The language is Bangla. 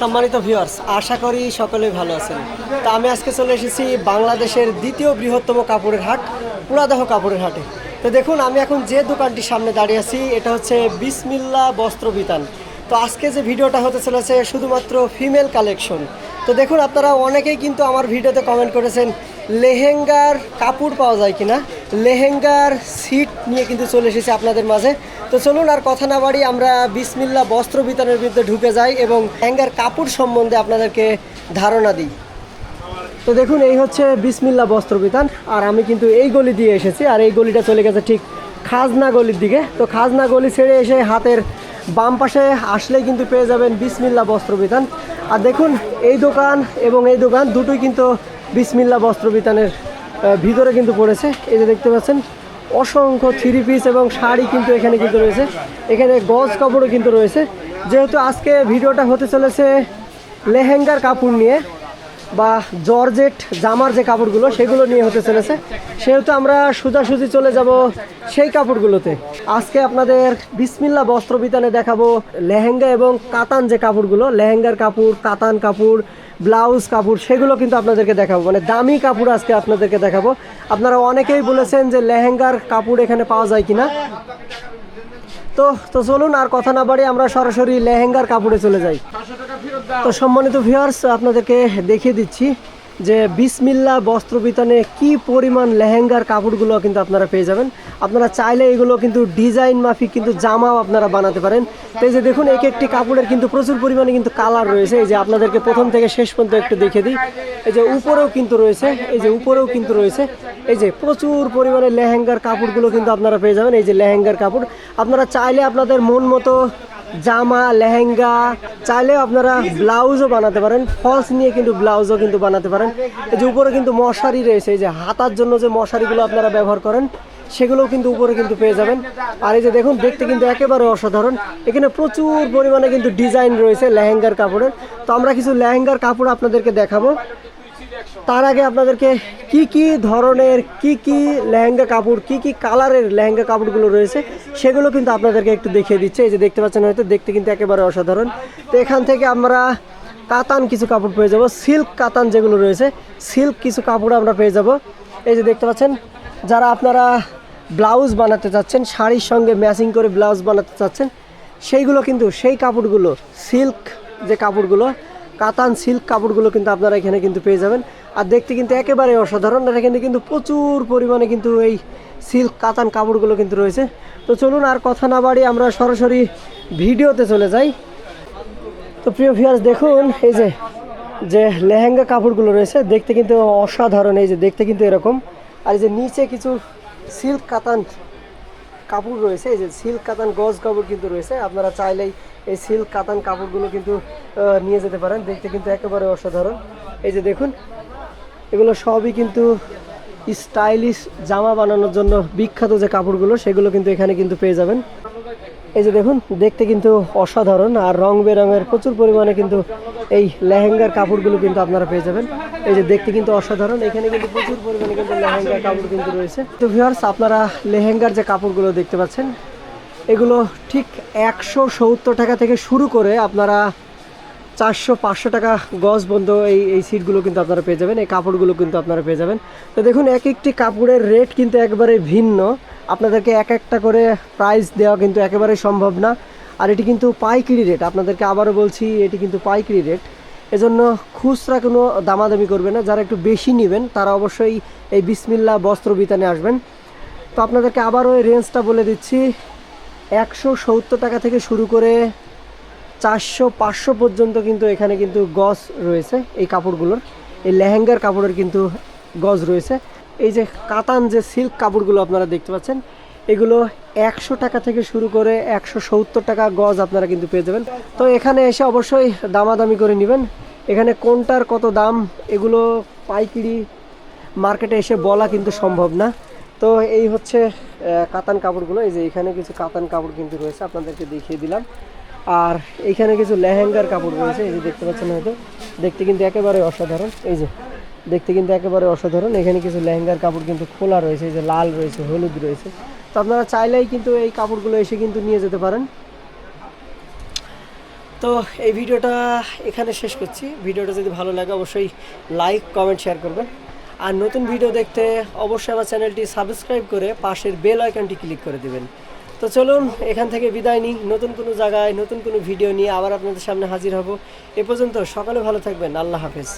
সম্মানিত ভিউয়ার্স আশা করি সকলে ভালো আছেন। তা আমি আজকে চলে এসেছি বাংলাদেশের দ্বিতীয় বৃহত্তম কাপড়ের হাট, পুরাদাহ কাপড়ের হাটে। তো দেখুন, আমি এখন যে দোকানটির সামনে দাঁড়িয়ে আছি, এটা হচ্ছে বিসমিল্লা বস্ত্র বিতান। তো আজকে যে ভিডিওটা হতে চলেছে, শুধুমাত্র ফিমেল কালেকশন তো দেখুন, আপনারা অনেকেই কিন্তু আমার ভিডিওতে কমেন্ট করেছেন, লেহেঙ্গার কাপড় পাওয়া যায় কিনা? লেহেঙ্গার সিট নিয়ে কিন্তু চলে এসেছে আপনাদের মাঝে। তো চলুন আর কথা না বাড়ি আমরা বিসমিল্লা বস্ত্র বিতানের বিরুদ্ধে ঢুকে যাই এবং লেহেঙ্গার কাপড় সম্বন্ধে আপনাদেরকে ধারণা দিই। তো দেখুন, এই হচ্ছে বিসমিল্লা বস্ত্র বিতান আর আমি কিন্তু এই গলি দিয়ে এসেছি আর এই গলিটা চলে গেছে ঠিক খাজনা গলির দিকে। তো খাজনা গলি ছেড়ে এসে হাতের বাম পাশে আসলেই কিন্তু পেয়ে যাবেন বিসমিল্লা বস্ত্র বিতান আর দেখুন, এই দোকান এবং এই দোকান দুটোই কিন্তু বিসমিল্লা বস্ত্র বিতানের ভিতরে কিন্তু পড়েছে। এই যে দেখতে পাচ্ছেন, অসংখ্য থ্রি পিস এবং শাড়ি কিন্তু এখানে কিন্তু রয়েছে। এখানে গজ কাপড়ও কিন্তু রয়েছে। যেহেতু আজকে ভিডিওটা হতে চলেছে লেহেঙ্গার কাপড় নিয়ে বা জর্জেট, জামার যে কাপড়গুলো, সেগুলো নিয়ে হতে চলেছে। সেহেতু আমরা সোজাসুজি চলে যাব সেই কাপড়গুলোতে। আজকে আপনাদের বিসমিল্লা বস্ত্র বিতানে দেখাবো লেহেঙ্গা এবং কাতান যে কাপড়গুলো, লেহেঙ্গার কাপড়, কাতান কাপড় ব্লাউজ, কাপড় সেগুলো কিন্তু আপনাদেরকে দেখাবো। মানে দামি কাপড় আজকে আপনাদেরকে দেখাবো। আপনারা অনেকেই বলেছেন যে লেহেঙ্গার কাপড় এখানে পাওয়া যায় কিনা। তো তো চলুন আর কথা না বাড়ি আমরা সরাসরি লেহেঙ্গার কাপড়ে চলে যাই। তো সম্মানিত ভিউয়ার্স আপনাদেরকে দেখিয়ে দিচ্ছি। যে বিসমিল্লা বস্ত্র বিতানে কি পরিমাণ লেহেঙ্গার কাপড়গুলো কিন্তু আপনারা পেয়ে যাবেন। আপনারা চাইলে এগুলো কিন্তু ডিজাইন মাফিক কিন্তু জামাও আপনারা বানাতে পারেন। এই যে দেখুন, এক একটি কাপড়ের কিন্তু প্রচুর পরিমাণে কিন্তু কালার রয়েছে। এই যে আপনাদেরকে প্রথম থেকে শেষ পর্যন্ত একটু দেখে দিই। এই যে উপরেও কিন্তু রয়েছে, এই যে উপরেও কিন্তু রয়েছে। এই যে প্রচুর পরিমাণে লেহেঙ্গার কাপড়গুলো কিন্তু আপনারা পেয়ে যাবেন, এই যে লেহেঙ্গার কাপড়। আপনারা চাইলে আপনাদের মন মতো জামা, লেহেঙ্গা চাইলেও আপনারা ব্লাউজও বানাতে পারেন। ফলস নিয়ে কিন্তু ব্লাউজও কিন্তু বানাতে পারেন। এই যে উপরে কিন্তু মশারি রয়েছে, এই যে হাতার জন্য যে মশারিগুলো আপনারা ব্যবহার করেন, সেগুলোও কিন্তু উপরে কিন্তু পেয়ে যাবেন। আর এই যে দেখুন, দেখতে কিন্তু একেবারে অসাধারণ। এখানে প্রচুর পরিমাণে কিন্তু ডিজাইন রয়েছে লেহেঙ্গার কাপড়ের। তো আমরা কিছু লেহেঙ্গার কাপড় আপনাদেরকে দেখাবো। তার আগে আপনাদেরকে কি কি ধরনের, কি কি লেহেঙ্গা কাপড়, কি কি কালারের লেহেঙ্গা কাপড়গুলো রয়েছে, সেগুলো কিন্তু আপনাদেরকে একটু দেখিয়ে দিচ্ছে। এই যে দেখতে পাচ্ছেন হয়তো, দেখতে কিন্তু একেবারে অসাধারণ। তো এখান থেকে আমরা কাতান কিছু কাপড় পেয়ে যাব, সিল্ক কাতান যেগুলো রয়েছে, সিল্ক কিছু কাপড় আমরা পেয়ে যাব। এই যে দেখতে পাচ্ছেন, যারা আপনারা ব্লাউজ বানাতে চাচ্ছেন, শাড়ির সঙ্গে ম্যাচিং করে ব্লাউজ বানাতে চাচ্ছেন, সেইগুলো কিন্তু, সেই কাপড়গুলো, সিল্ক যে কাপড়গুলো কাতান সিল্ক কাপড়গুলো কিন্তু আপনারা এখানে কিন্তু পেয়ে যাবেন। আর দেখতে কিন্তু একেবারে অসাধারণ, আর এখানে কিন্তু প্রচুর পরিমাণে কিন্তু এই সিল্ক কাতান কাপড়গুলো কিন্তু রয়েছে। তো চলুন আর কথা না বাড়ি আমরা সরাসরি ভিডিওতে চলে যাই। তো প্রিয় ভিউয়ার্স দেখুন এই যে যে লেহেঙ্গা কাপড়গুলো রয়েছে, দেখতে কিন্তু অসাধারণ, এই যে দেখতে কিন্তু এরকম। আর এই যে নিচে কিছু সিল্ক কাতান কাপড় রয়েছে, এই যে সিল্ক কাতান গজ কাপড় কিন্তু রয়েছে। আপনারা চাইলেই এই সিল্ক, কাতান কাপড়গুলো কিন্তু নিয়ে যেতে পারেন। দেখতে কিন্তু একেবারে অসাধারণ। এই যে দেখুন, এগুলো সবই কিন্তু স্টাইলিশ জামা বানানোর জন্য বিখ্যাত যে কাপড়গুলো, সেগুলো কিন্তু এখানে কিন্তু পেয়ে যাবেন। এই যে দেখুন, দেখতে কিন্তু অসাধারণ আর রং বেরঙের প্রচুর পরিমাণে কিন্তু এই লেহেঙ্গার কাপড়গুলো কিন্তু আপনারা পেয়ে যাবেন। এই যে দেখতে কিন্তু অসাধারণ, এখানে কিন্তু প্রচুর পরিমাণে কিন্তু লেহেঙ্গার কাপড় কিন্তু রয়েছে। তো ভিউয়ার্স আপনারা লেহেঙ্গার যে কাপড়গুলো দেখতে পাচ্ছেন এগুলো ঠিক একশো সত্তর টাকা থেকে শুরু করে আপনারা চারশো, পাঁচশো টাকা গজ বন্ধ এই এই সিটগুলো কিন্তু আপনারা পেয়ে যাবেন, এই কাপড়গুলো কিন্তু আপনারা পেয়ে যাবেন। তো দেখুন, এক একটি কাপড়ের রেট কিন্তু একবারে ভিন্ন। আপনাদেরকে এক একটা করে প্রাইস দেওয়া কিন্তু একেবারে সম্ভব না। আর এটি কিন্তু পাইকারি রেট আপনাদেরকে আবারও বলছি, এটি কিন্তু পাইকারি রেট এজন্য খুচরা কোনো দামাদামি করবে না, যারা একটু বেশি নেবেন, তারা অবশ্যই এই বিসমিল্লা বস্ত্র বিতানে আসবেন। তো আপনাদেরকে আবারও এই রেঞ্জটা বলে দিচ্ছি একশো সত্তর টাকা থেকে শুরু করে চারশো, পাঁচশো পর্যন্ত কিন্তু এখানে কিন্তু গজ রয়েছে এই কাপড়গুলোর। এই লেহেঙ্গার কাপড়ের কিন্তু গজ রয়েছে। এই যে কাতান যে সিল্ক কাপড়গুলো আপনারা দেখতে পাচ্ছেন, এগুলো একশো টাকা থেকে শুরু করে একশো সত্তর টাকা গজ আপনারা কিন্তু পেয়ে যাবেন। তো এখানে এসে অবশ্যই দামাদামি করে নেবেন। এখানে কোনটার কত দাম, এগুলো পাইকিরি মার্কেটে এসে বলা কিন্তু সম্ভব না। তো এই হচ্ছে কাতান কাপড়গুলো, এই যে এখানে কিছু কাতান কাপড় কিন্তু রয়েছে, আপনাদেরকে দেখিয়ে দিলাম। আর এইখানে কিছু লেহেঙ্গার কাপড় রয়েছে, এই যে দেখতে পাচ্ছেন হয়তো। দেখতে কিন্তু একেবারে অসাধারণ, এই যে দেখতে কিন্তু একেবারে অসাধারণ। এখানে কিছু লেহেঙ্গার কাপড় কিন্তু খোলা রয়েছে, এই যে লাল রয়েছে, হলুদ রয়েছে। তো আপনারা চাইলেই কিন্তু এই কাপড়গুলো এসে কিন্তু নিয়ে যেতে পারেন। তো এই ভিডিওটা এখানে শেষ করছি। ভিডিওটা যদি ভালো লাগে, অবশ্যই লাইক, কমেন্ট, শেয়ার করবেন। আর নতুন ভিডিও দেখতে অবশ্যই আমার চ্যানেলটি সাবস্ক্রাইব করে পাশের বেল আইকনটি ক্লিক করে দেবেন। তো চলুন, এখান থেকে বিদায় নিই। নতুন কোনো জায়গায় নতুন কোনো ভিডিও নিয়ে আবার আপনাদের সামনে হাজির হব। এ পর্যন্ত সকালে ভালো থাকবেন। আল্লাহ হাফেজ।